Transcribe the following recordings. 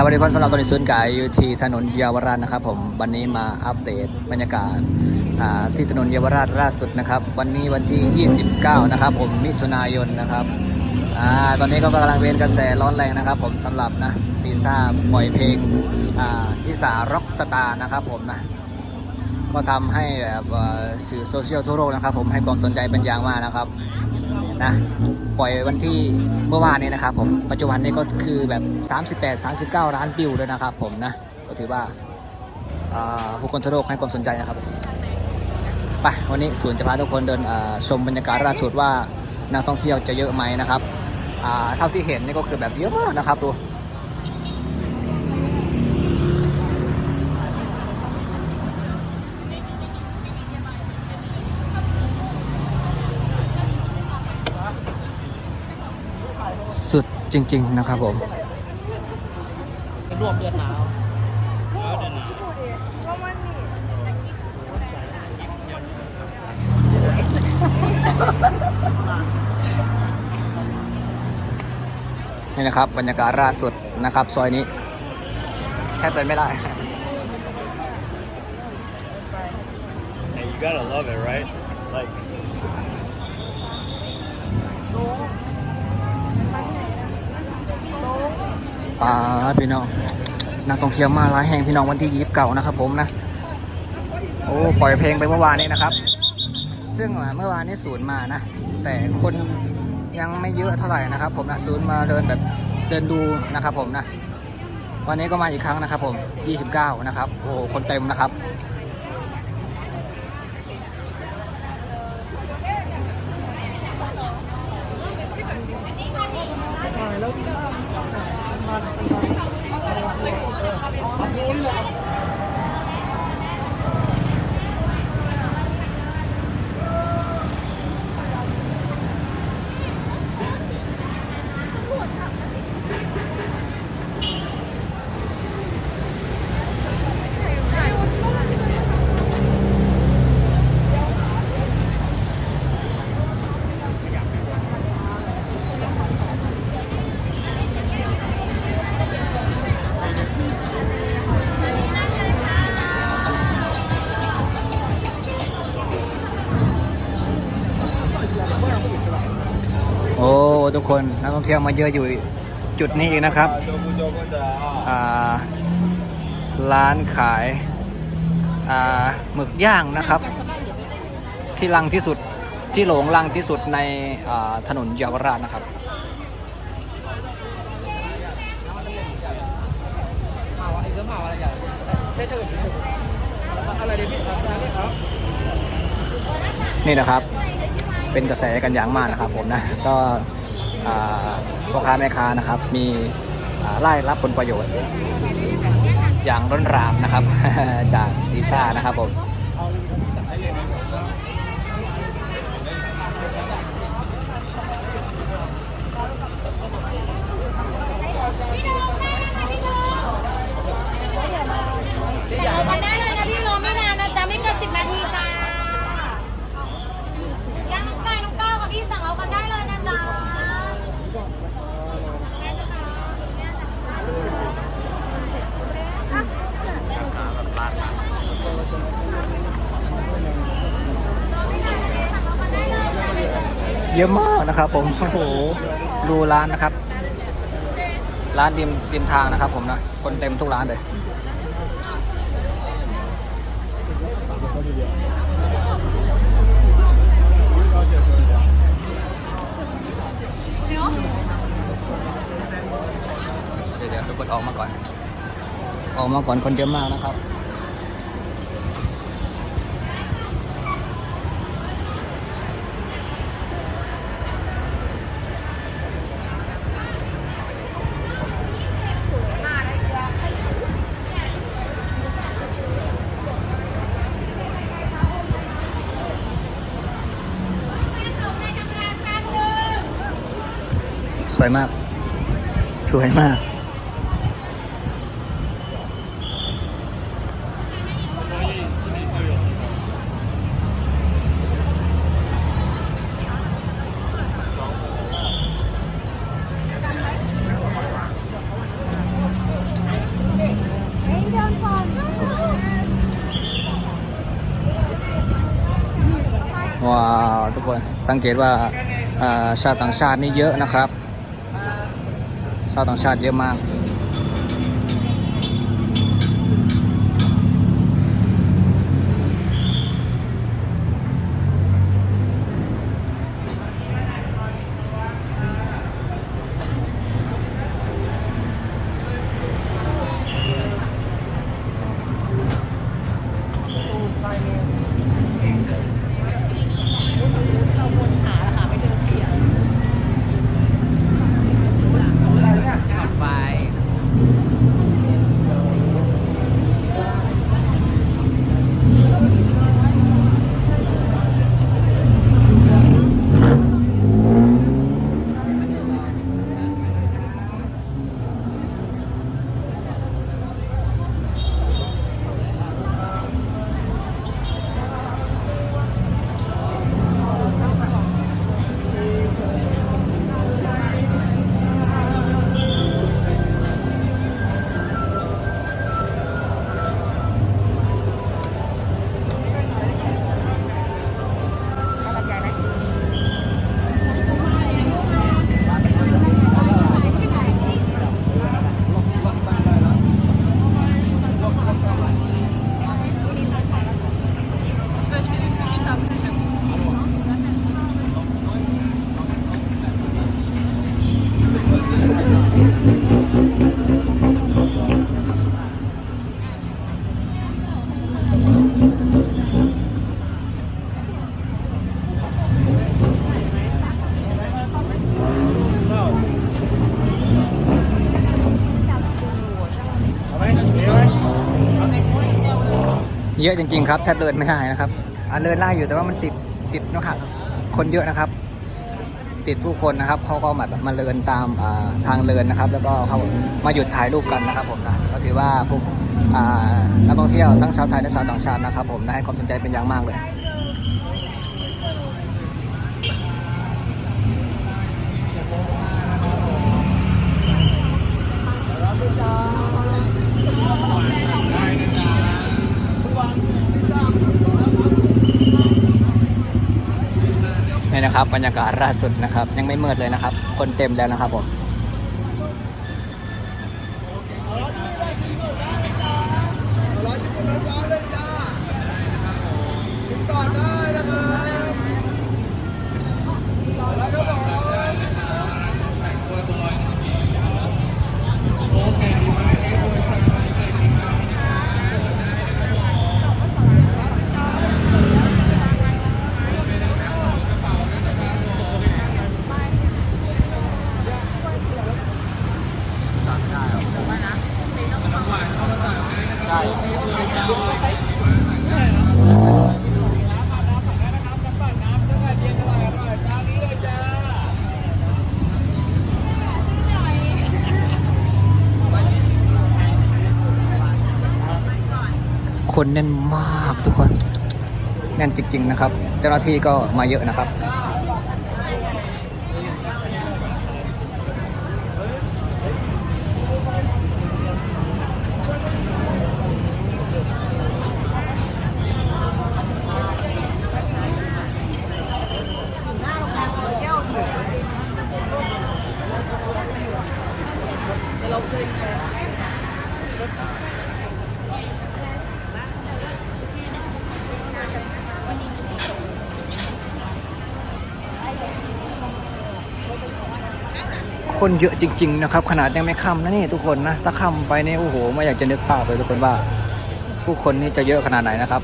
สวัสดีคนสำหรับตอนนี้ศูนย์กายอยู่ที่ถนนเยาวราชนะครับผมวันนี้มาอัปเดตบรรยากาศที่ถนนเยาวราชล่าสุดนะครับ วันนี้วันที่ 29 นะครับ ผมมิถุนายนนะครับอตอนนี้ก็กำลังเป็นกระแสร้อนแรงนะครับ ผมสำหรับนะปีซ่าปล่อยเพลงที่สาร็อกสตาร์นะครับผมนะก็ทำให้แบบสื่อโซเชียลทั่วโลกนะครับ ผมให้ความสนใจเป็นอย่างมากนะครับ นะปล่อยวันที่เมื่อวานนี้นะครับผมปัจจุบันนี้ก็คือแบบ 38 39 ล้านวิวด้วยนะครับผมนะก็ถือว่าผู้คนทั่วโลกให้ความสนใจนะครับไปวันนี้ศูนย์จะพาทุกคนเดินชมบรรยากาศล่าสุดว่านักท่องเที่ยวจะเยอะไหมนะครับเท่าที่เห็นนี่ก็คือแบบเยอะมากนะครับดู สุดจริง ๆ นะครับผมรวมเดือนหนาวก็มันนี่นี่นะครับ บรรยากาศล่าสุดนะครับ ซอยนี้ แค่ไปไม่ได้ And you gotta love it right like ปาพี่น้องนักท่องเที่ยวมาหลายแห่งพี่น้องวันที่ยีบเก่านะครับผมนะ โอ้ปล่อยเพลงไปเมื่อวานนี้นะครับ ซึ่งเมื่อวานนี้ศูนย์มานะ แต่คนยังไม่เยอะเท่าไหร่นะครับ ผมนะศูนย์มาเดินแบบเดินดูนะครับผมนะ วันนี้ก็มาอีกครั้งนะครับผม 29 นะครับ โอ้คนเต็มนะครับ ท่องเที่ยวมาเยอะอยู่จุดนี้อีกนะครับร้านขายหมึกย่างนะครับ ที่ลังที่สุดที่หลงลังที่สุดในถนนเยาวราชนะครับนี่ครับนี่นะครับ เป็นกระแสกันอย่างมากนะครับผมนะก็ พ่อค้าแม่ค้านะครับ มีไล่รับผลประโยชน์ อย่างร้นรามนะครับ จากดีซ่านะครับผม เอากันได้เลยนะพี่รอไม่นานนะจ๊ะไม่เกินสิบนาทีจ้าย่างน้องไก่น้องก้าวค่ะพี่สั่งเอากันได้เลยนะจ๊ะ เยอะมากนะครับผมโอ้โหดูร้านนะครับ ร้านริมริมทางนะครับ ผมนะคนเต็มทุกร้านเลยเดี๋ยวเดี๋ยวกคนออกมาก่อน ออกมาก่อนคนเยอะมากนะครับ สวยมาก สวยมาก ว้าว ทุกคนสังเกตว่าชาวต่างชาตินี่เยอะนะครับ ชาวต่ เยอะจริง ๆ ครับแทบเดินไม่ได้นะครับอันเดินได้อยู่แต่ว่ามันติดติดนะครับคนเยอะนะครับ ติดผู้คนนะครับเขาก็แบบมาเดินตามาทางเดินนะครับ แล้วก็เขามาหยุดถ่ายรูปกันนะครับผมนะก็ถือว่าพวกนักท่องเที่ยวทั้งชาวไทยและชาวต่างชาตินะครับ ผมนะให้ความสนใจเป็นอย่างมากเลย นะครับ บรรยากาศล่าสุดนะครับ ยังไม่มืดเลยนะครับ คนเต็มแล้วนะครับผมคนแน่นมากทุกคน แน่นจริง ๆ นะครับ เจ้าหน้าที่ก็มาเยอะนะครับ คนเยอะจริง ๆ นะครับ ขนาดยังไม่ค่ำนะนี่ทุกคนนะถ้าค่ำไปนี่โอ้โหไม่อยากจะนึกภาพเลยทุกคนว่า ผู้คนนี่จะเยอะขนาดไหนนะครับ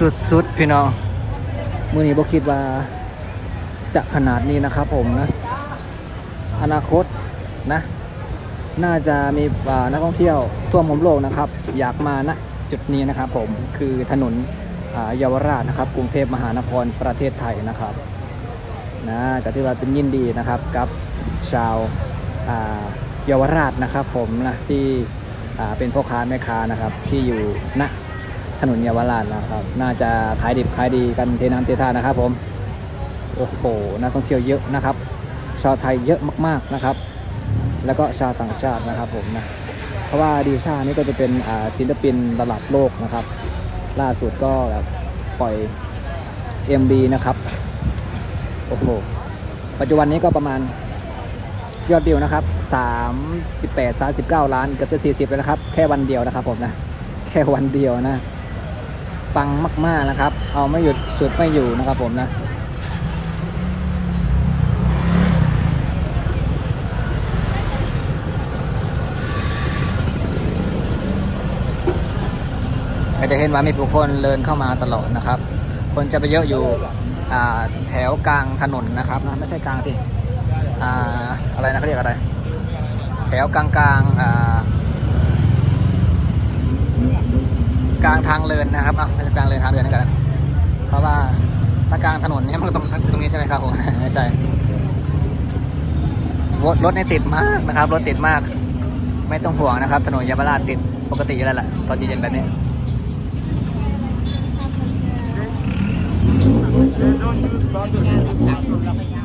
สุดๆพี่น้องมือนี้บอกคิดว่าจะขนาดนี้นะครับผมนะ อนาคตนะ น่าจะมีนักท่องเที่ยวทั่วมุมโลกนะครับ อยากมานะจุดนี้นะครับผมคือถนนเยาวราชนะครับ กรุงเทพมหานครประเทศไทยนะครับนะก็ถือว่าเป็นยินดีนะครับกับชาวเยาวราชนะครับผมนะที่เป็นพ่อค้าแม่ค้านะครับที่อยู่ณ ถนนเยาวราชนะครับ น่าจะขายดิบขายดีกันเทน้ำเทท่านะครับ ผม โอ้โห นักท่องเที่ยวเยอะนะครับ ชาวไทยเยอะมากๆนะครับ แล้วก็ชาวต่างชาตินะครับผมนะ เพราะว่าดีชานี่ก็จะเป็นศิลปินระดับโลกนะครับ ล่าสุดก็แบบปล่อย MB นะครับ โอ้โห ปัจจุบันนี้ก็ประมาณยอดวิวนะครับ38 39 ล้านเกือบจะ40เลยนะครับ แค่วันเดียวนะครับผมนะ แค่วันเดียวนะ ปังมาก ๆนะครับ เอาไม่หยุดสุดไม่อยู่นะครับผมนะก็จะเห็นว่ามีผู้คนเดินเข้ามาตลอดนะครับ คนจะไปเยอะอยู่แถวกลางถนนนะครับนะไม่ใช่กลางที่ออะไรนะเขาเรียกอะไร แถวกลางกลางๆอ่า กลางทางเดินนะครับอะไม่ใช่กลางเดินทางเดินนะกันนะเพราะว่าถ้ากลางถนนเนี่ยมันก็ตรงตรงนี้ใช่ไหมครับผมไม่ใช่รถรถเนี่ยติดมากนะครับ รถติดมาก ไม่ต้องห่วงนะครับ ถนนยาวราชติดปกติอยู่แล้วแหละตอนเย็นๆแบบนี้เอ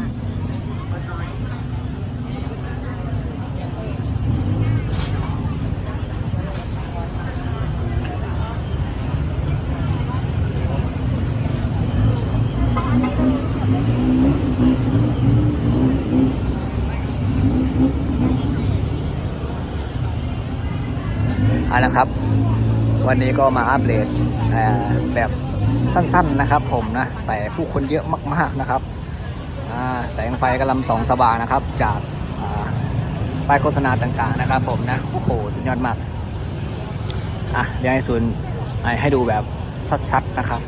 อาละครับ วันนี้ก็มาอัปเดตแบบสั้นๆนะครับ ผมนะ แต่ผู้คนเยอะมากๆนะครับแสงไฟกำลังสองสว่างนะครับ จากป้ายโฆษณาต่างๆนะครับ ผมนะโอ้โหสุดยอดมากอะเดี๋ยวให้ซูนให้ดูแบบชัดๆนะครับ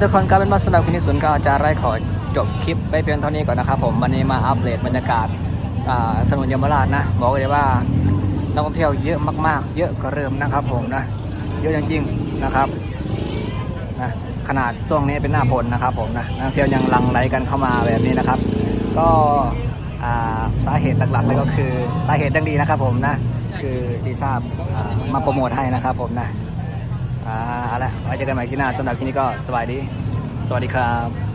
ทุกคนก็เป็นมาสำหรับคลินี้ศูนย์ก็จะไล่ขอจบคลิปไปเพียงเท่านี้ก่อนนะครับผมวันนี้มาอัปเดตบรรยากาศถนนยมราชนะ บอกเลยว่านักท่องเที่ยวเยอะมากๆ เยอะกว่าเดิมนะครับผมนะเยอะจริงๆนะครับนะขนาดช่วงนี้เป็นหน้าฝนนะครับผมนะนักท่องเที่ยวยังลังไหลกันเข้ามาแบบนี้นะครับ ก็สาเหตุหลักๆเลยก็คือสาเหตุดังดีนะครับผมนะคือดีทราบอ่ามาโปรโมทให้นะครับผมนะ อ่าเอาละไว้เจอกันใหม่ที่หน้าสำหรับที่นี้ก็สวัสดี สวัสดีครับ